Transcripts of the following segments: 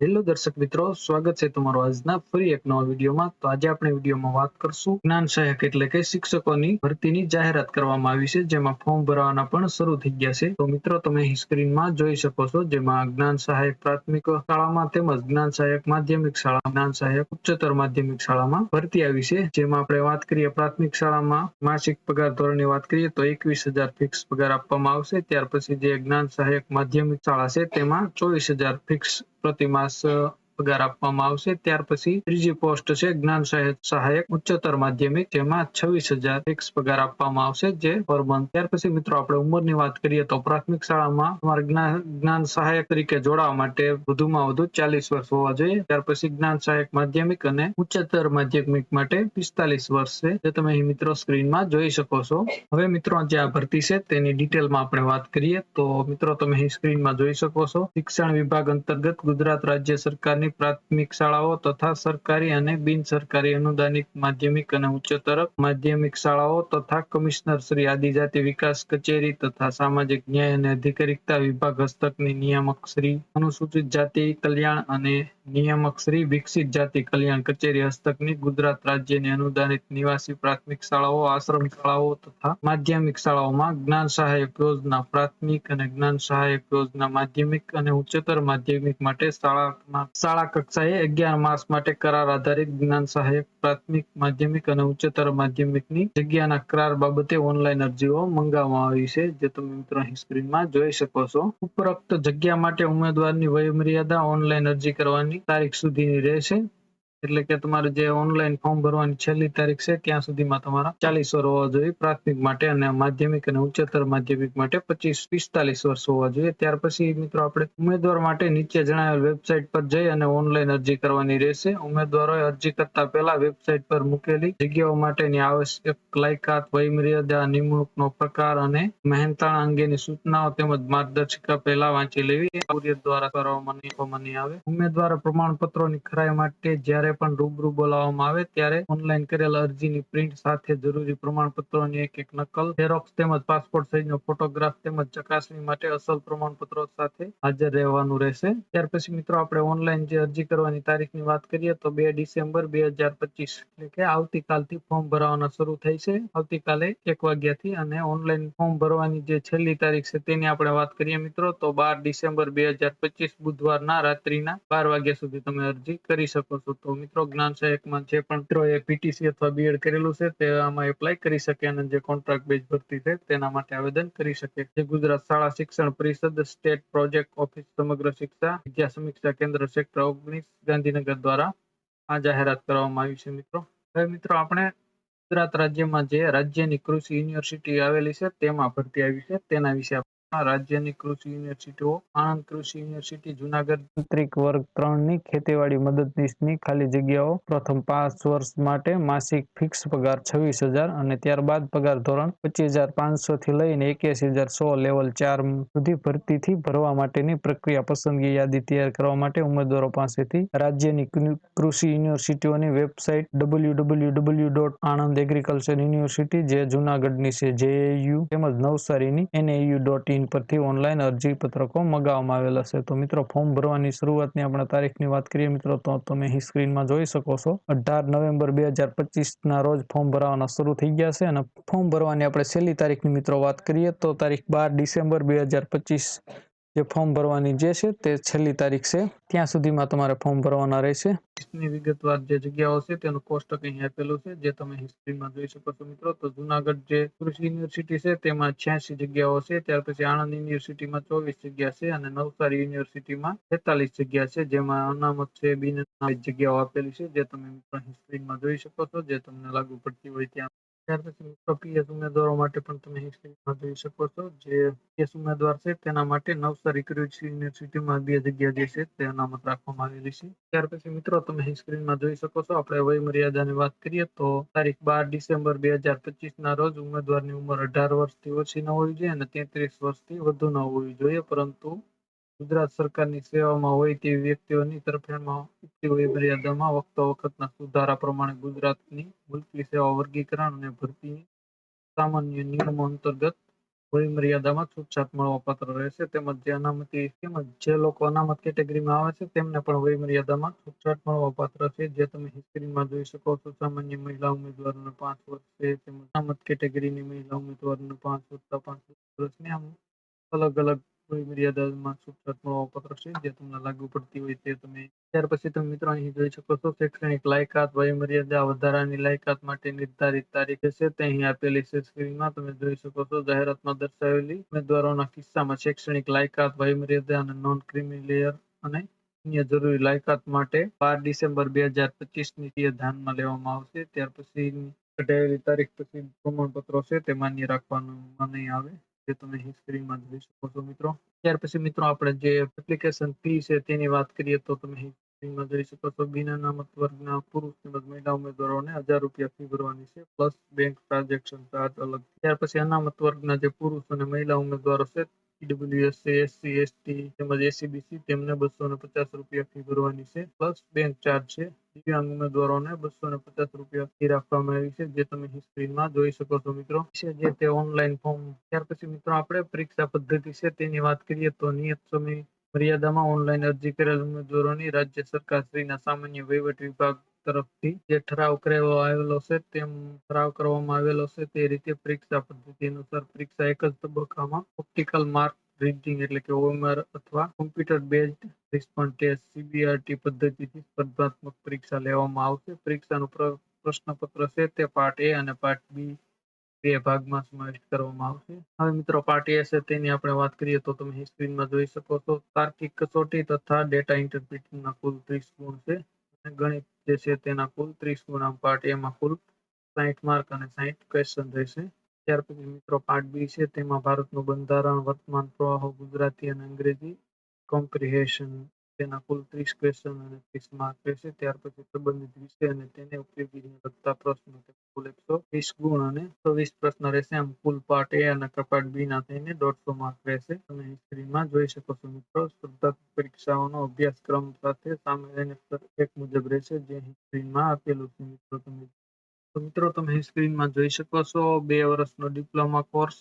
Hello દર્શક મિત્રો, સ્વાગત છે તમારું આજના ફરી એક નવા વિડીયોમાં. તો આજે આપણે વિડીયોમાં વાત કરશું જ્ઞાન સહાયક એટલે કે શિક્ષકોની ભરતીની જાહેરાત કરવામાં આવી છે, જેમાં ફોર્મ ભરવાના પણ શરૂ થઈ ગયા છે. તો મિત્રો, તમે સ્ક્રીનમાં જોઈ શકો છો, જેમાં જ્ઞાન સહાયક પ્રાથમિક શાળામાં તેમજ જ્ઞાન સહાયક માધ્યમિક શાળા જ્ઞાન સહાયક ઉચ્ચતર માધ્યમિક શાળામાં ભરતી આવી છે. જેમાં આપણે વાત કરીએ પ્રાથમિક શાળામાં માસિક પગાર ધોરણની વાત કરીએ તો એકવીસ હજાર ફિક્સ પગાર આપવામાં આવશે. ત્યાર પછી જે જ્ઞાન સહાયક માધ્યમિક શાળા છે, તેમાં ચોવીસ હજાર ફિક્સ प्रतिमास પગાર આપવામાં આવશે. ત્યાર પછી ત્રીજી પોસ્ટ છે, જ્ઞાન સહાયક ઉચ્ચતર માધ્યમિક, જેમાં છવ્વીસ હજાર ફિક્સ પગાર આપવામાં આવશે જે પર મંથ ત્યાર પછી મિત્રો આપણે ઉંમરની વાત કરીએ તો પ્રાથમિક શાળામાં તમારે જ્ઞાન સહાયક તરીકે જોડાવા માટે વધુમાં વધુ ચાલીસ વર્ષ હોવા જોઈએ. ત્યાર પછી જ્ઞાન સહાયક માધ્યમિક અને ઉચ્ચતર માધ્યમિક માટે પિસ્તાલીસ વર્ષ છે, જે તમે અહીં મિત્રો સ્ક્રીનમાં જોઈ શકો છો. હવે મિત્રો જે આ ભરતી છે તેની ડિટેલમાં આપણે વાત કરીએ તો મિત્રો તમે અહીં સ્ક્રીનમાં જોઈ શકો છો. શિક્ષણ વિભાગ અંતર્ગત ગુજરાત રાજ્ય સરકારની પ્રાથમિક શાળાઓ તથા સરકારી અને બિન સરકારી અનુદાનિત માધ્યમિક અને ઉચ્ચતર માધ્યમિક શાળાઓ તથા કમિશનર શ્રી આદિજાતિ વિકાસ કચેરી તથા સામાજિક ન્યાય અને અધિકારિકતા વિભાગ હસ્તકની નિયામક શ્રી અનુસૂચિત જાતિ, કલ્યાણ અને નિયામક શ્રી વિકસિત જાતિ કલ્યાણ કચેરી હસ્તકની ગુજરાત રાજ્યની અનુદાનિત નિવાસી પ્રાથમિક શાળાઓ, આશ્રમ શાળાઓ તથા માધ્યમિક શાળાઓમાં જ્ઞાન સહાયક યોજના, પ્રાથમિક અને જ્ઞાન સહાયક યોજના, માધ્યમિક અને ઉચ્ચતર માધ્યમિક માટે શાળામાં શાળા કક્ષાએ અગિયાર માસ માટે કરાર આધારિત જ્ઞાન સહાયક, પ્રાથમિક, માધ્યમિક અને ઉચ્ચતર માધ્યમિકની જગ્યાના કરાર બાબતે ઓનલાઈન અરજીઓ મંગાવવામાં આવી છે, જે તમે મિત્રો અહીં સ્ક્રીનમાં જોઈ શકો છો. ઉપરોક્ત જગ્યા માટે ઉમેદવારની વયમર્યાદા, ઓનલાઈન અરજી કરવાની તારીખ સુધીની રહેશે. એટલે કે તમારે જે ઓનલાઈન ફોર્મ ભરવાની છેલ્લી તારીખ છે, ત્યાં સુધીમાં તમારા ચાલીસ વર્ષ હોવા જોઈએ પ્રાથમિક માટે અને માધ્યમિક અને ઉચ્ચતર માધ્યમિક માટે પચીસ, પિસ્તાલીસ વર્ષ હોવા જોઈએ. ત્યાર પછી મિત્રો આપણે ઉમેદવાર માટે નીચે જણાવેલ વેબસાઇટ પર જઈ અને ઓનલાઈન અરજી કરવાની રહેશે. ઉમેદવારોએ અરજી કરતા પહેલા વેબસાઇટ પર મૂકેલી જગ્યાઓ માટેની આવશ્યક લાયકાત, વયમર્યાદા, નિમણૂકનો પ્રકાર અને મહેનતાણા અંગેની સૂચનાઓ તેમજ માર્ગદર્શિકા પહેલા વાંચી લેવી. દ્વારા કરવામાં નહીં આવે. ઉમેદવાર પ્રમાણપત્રોની ખરાઈ માટે જ્યારે પણ રૂબરૂ બોલાવવામાં આવે ત્યારે ઓનલાઈન કરેલ અરજીની પ્રિન્ટ સાથે જરૂરી પ્રમાણપત્રોની એક એક નકલ ઝેરોક્સ તેમજ પાસપોર્ટ સાઇઝનો ફોટોગ્રાફ તેમજ ચકાસણી માટે અસલ પ્રમાણપત્રો સાથે હાજર રહેવાનું રહેશે. ત્યાર પછી મિત્રો આપણે ઓનલાઈન જે અરજી કરવાની તારીખની વાત કરીએ તો બે ડિસેમ્બર બે હજાર પચીસ, એટલે કે આવતીકાલથી ફોર્મ ભરવાના શરૂ થાય છે. આવતીકાલે એક વાગ્યાથી અને ઓનલાઈન ફોર્મ ભરવાની જે છેલ્લી તારીખ છે તેની આપણે વાત કરીએ મિત્રો તો બાર ડિસેમ્બર બે હજાર પચીસ બુધવારના રાત્રિના બાર વાગ્યા સુધી તમે અરજી કરી શકો છો. તો મિત્રો, જ્ઞાન સહાયકમાં જે પણ મિત્રોએ પીટીસી અથવા બીએડ કરેલું છે, તે આમાં એપ્લાય કરી શકે અને જે કોન્ટ્રાક્ટ બેઝ ભરતી છે તેના માટે આવેદન કરી શકે. જે ગુજરાત શાળા શિક્ષણ પરિષદ સ્ટેટ પ્રોજેક્ટ ઓફિસ સમગ્ર શિક્ષા, વિદ્યા સમીક્ષા કેન્દ્ર સેક્ટર ઓગણીસ, ગાંધીનગર દ્વારા આ જાહેરાત કરવામાં આવી છે, મિત્રો. હવે મિત્રો, આપણે ગુજરાત રાજ્યમાં જે રાજ્યની કૃષિ યુનિવર્સિટી આવેલી છે, તેમાં ભરતી આવી છે. તેના વિશે રાજ્યની કૃષિ યુનિવર્સિટીઓ, આણંદ કૃષિ યુનિવર્સિટી, જુનાગઢ તાંત્રિક વર્ગ ત્રણની ખેતીવાડી મદદનીશની ખાલી જગ્યાઓ, પ્રથમ પાંચ વર્ષ માટે માસિક ફિક્સ પગાર છવ્વીસ હજાર અને ત્યારબાદ પગાર ધોરણ પચીસ હજાર પાંચસો થી લઈને એક્યાસી હજાર સો લેવલ ચાર સુધી ભરતીથી ભરવા માટેની પ્રક્રિયા પસંદગી યાદી તૈયાર કરવા માટે ઉમેદવારો પાસેથી રાજ્યની કૃષિ યુનિવર્સિટીઓની website W W W dot Anand agriculture university જે જુનાગઢની છે, જેએયુ તેમજ નવસારીની એનએયુ ડોટ ઇન પરથી ઓનલાઈન અરજી પત્રકો મગાવવામાં આવેલા છે. તો મિત્રો, ફોર્મ ભરવાની શરૂઆતની આપણે તારીખની વાત કરીએ મિત્રો, તો તમે અહીં સ્ક્રીનમાં જોઈ શકો છો. અઢાર નવેમ્બર બે હજાર પચીસના રોજ ફોર્મ ભરવાના શરૂ થઈ ગયા છે અને ફોર્મ ભરવાની આપણે છેલ્લી તારીખની મિત્રો વાત કરીએ તો તારીખ બાર ડિસેમ્બર બે હજાર પચીસ જે ફોર્મ ભરવાની જે છે તે છેલ્લી તારીખ છે. ત્યાં સુધીમાં તમારે ફોર્મ ભરવાના રહેશે. ની વિગતવાર જે જગ્યાઓ છે તેનું કોષ્ટક અહીં આપેલું છે, જે તમે હિસ્ટ્રીમાં જોઈ શકો છો મિત્રો. તો જુનાગઢ જે કૃષિ યુનિવર્સિટી છે તેમાં છ્યાસી જગ્યાઓ છે, ત્યાર પછી આણંદ યુનિવર્સિટીમાં ચોવીસ જગ્યા છે અને નવસારી યુનિવર્સિટીમાં તેતાલીસ જગ્યા છે, જેમાં અનામત છે બિન જગ્યાઓ આપેલી છે, જે તમે મિત્રો હિસ્ટ્રીમાં જોઈ શકો છો. જે તમને લાગુ પડતી હોય ત્યાં ત્યાર પછી મિત્રો પીએસ ઉમેદવારો માટે પણ તમે હિસ્ટ્રીમાં જોઈ શકો છો. જે પીએસ ઉમેદવાર છે, તેના માટે નવસારી કૃષિ યુનિવર્સિટીમાં બે જગ્યા જે છે તે અનામત રાખવામાં આવેલી છે. ત્યાર પછી મિત્રો, તમે હિસ્ટ્રીમાં જોઈ શકો છો, આપણે વય મર્યાદાની વાત કરીએ તો તારીખ બાર ડિસેમ્બર બે હજાર પચીસ ના રોજ ઉમેદવારની ઉંમર અઢાર વર્ષથી ઓછી ન હોવી જોઈએ અને તેત્રીસ વર્ષથી વધુ ન હોવી જોઈએ. પરંતુ ગુજરાત સરકારની સેવામાં હોય તેવી વ્યક્તિઓની તરફેણમાં ઉપરી વખતો વખતના સુધારા પ્રમાણે ગુજરાતની મુલકી સેવા વર્ગીકરણ અને ભરતી સામાન્ય નિયમો અંતર્ગત વય મર્યાદામાં છૂટછાટ મળવાપાત્ર રહેશે. તેમજ જે અનામતી તેમજ જે લોકો અનામત કેટેગરીમાં આવે છે તેમને પણ વય મર્યાદામાં છૂટછાટ મળવાપાત્ર છે. જે તમે હિસ્ટ્રીમાં જોઈ શકો છો સામાન્ય મહિલા ઉમેદવારોને પાંચ વર્ષ તેમજ અનામત કેટેગરીની મહિલા ઉમેદવારોને પાંચ વર્ષ પાંચ વર્ષની આમ અલગ અલગ વય મર્યાદામાં છૂટછાટનો પત્ર છે જે તમને લાગુ પડતી હોય તે તમે ત્યાર પછી તમે મિત્રો અહીં જોઈ શકો છો. શૈક્ષણિક લાયકાત, વયમર્યાદા વધારાની લાયકાત માટે નિર્ધારિત તારીખ છે તે અહીં આપેલી છે સ્ક્રીનમાં. તમે જોઈ શકો છો, જાહેરાતમાં દર્શાવેલી ઉમેદવારોના કિસ્સામાં શૈક્ષણિક લાયકાત, વયમર્યાદા અને નોન ક્રિમિલેયર અને અન્ય જરૂરી લાયકાત માટે બાર ડિસેમ્બર બે હજાર પચીસની ધ્યાનમાં લેવામાં આવશે. ત્યાર પછી કઢાયેલી તારીખ પછી પ્રમાણપત્રો છે. તે માન્ય રાખવાનું નહીં આવે. જે તમે સ્ક્રીનમાં જોઈ શકો છો મિત્રો. ત્યાર પછી મિત્રો આપણે જે એપ્લિકેશન ફી છે તેની વાત કરીએ તો તમે સ્ક્રીનમાં જોઈ શકો છો. બિન અનામત વર્ગના પુરુષ તેમજ મહિલા ઉમેદવારોને હજાર રૂપિયા ફી ભરવાની છે પ્લસ બેંક ટ્રાન્ઝેક્શન ચાર્જ અલગ ત્યાર પછી અનામત વર્ગના જે પુરુષ અને મહિલા ઉમેદવારો છે ઈડબ્લ્યુએસસી એસસી એસટી તેમજ એસીબીસી તેમને બસો ને પચાસ રૂપિયા ફી ભરવાની છે. પ્લસ બેંક ચાર્જ છે. દિવ્યાંગ ઉમેદવારોને બસો ને પચાસ રૂપિયા ફી રાખવામાં આવી છે, જે તમે સ્ક્રીનમાં જોઈ શકો છો મિત્રો. છે જે તે ઓનલાઈન ફોર્મ. ત્યાર પછી મિત્રો, આપણે પરીક્ષા પદ્ધતિ છે, તેની વાત કરીએ તો નિયત સમય મર્યાદામાં ઓનલાઈન અરજી કરેલ ઉમેદવારોની રાજ્ય સરકાર શ્રીના સામાન્ય વહીવટ વિભાગ તરફથી જે ઠરાવ કરવામાં આવેલો છે તેમ ઠરાવ કરવામાં આવેલો છે તે રીતે પરીક્ષા પદ્ધતિ અનુસાર પરીક્ષા એક જ તબક્કામાં ઓપ્ટિકલ માર્ક રીડિંગ એટલે કે ઓએમઆર અથવા computer based response test CBRT પદ્ધતિથી સ્પર્ધાત્મક પરીક્ષા લેવામાં આવશે. પરીક્ષાનું પ્રશ્નપત્ર છે તે પાર્ટ એ અને પાર્ટ બી બે ભાગમાં સમાવિષ્ટ કરવામાં આવશે. હવે મિત્રો પાર્ટ એ તેની આપણે વાત કરીએ તો તમે સ્ક્રીનમાં જોઈ શકો છો. તાર્કિક કસોટી તથા ડેટા ઇન્ટરપ્રિટિંગના કુલ ત્રીસ ગુણ છે. અને ગણિત જે છે તેના કુલ ત્રીસ ગુણ. આમ પાર્ટ એમાં કુલ સાહીઠ માર્ક અને સાહીઠ ક્વેશ્ચન રહેશે. ત્યાર પછી મિત્રો પાર્ટ બી છે. તેમાં ભારતનું બંધારણ, વર્તમાન પ્રવાહો, ગુજરાતી અને અંગ્રેજી કોમ્પ્રિહેશન તેના કુલ ત્રીસ ક્વેશ્ચન અને ત્રીસ માર્ક રહેશે. ત્યાર પછી સંબંધિત વિષય અને તેને ઉપયોગી લગતા પ્રશ્નો વીસ ગુણ અને વીસ પ્રશ્ન રહેશે. આમ કુલ પાર્ટ એ અને કપાટ બી ના થઈને દોઢસો માર્ક રહેશે. તમે હિસ્ટ્રીમાં જોઈ શકો છો મિત્રો. સ્પર્ધાત્મક પરીક્ષાઓનો અભ્યાસક્રમ સાથે સામે એક મુજબ રહેશે, જે હિસ્ટ્રીમાં આપેલું છે મિત્રો તમે. તો મિત્રો, તમે સ્ક્રીનમાં જોઈ શકો છો બે વર્ષનો ડિપ્લોમા કોર્સ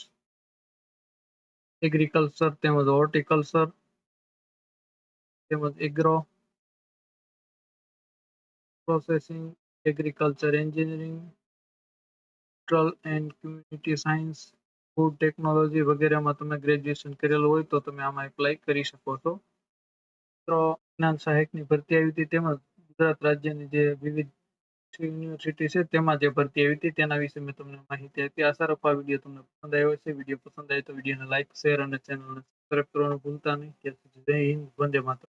એગ્રીકલ્ચર તેમજ હોર્ટિકલ્ચર તેમજ agro processing agriculture engineering ટ્રલ and community science food technology વગેરેમાં તમે ગ્રેજ્યુએશન કરેલું હોય તો તમે આમાં એપ્લાય કરી શકો છો. મિત્રો જ્ઞાન સહાયકની ભરતી આવી હતી તેમજ ગુજરાત રાજ્યની જે વિવિધ યુનિવર્સિટી છે તેમાં જે ભરતી આવી હતી તેના વિશે મેં તમને માહિતી આપી. આશા રાખો આ વીડિયો તમને પસંદ આવ્યો છે વીડિયો પસંદ આવે તો વિડીયોને લાઇક શેર અને ચેનલને સબસ્ક્રાઇબ કરવાનું ભૂલતા નહીં. જય હિન્દ, વંદે માતરમ.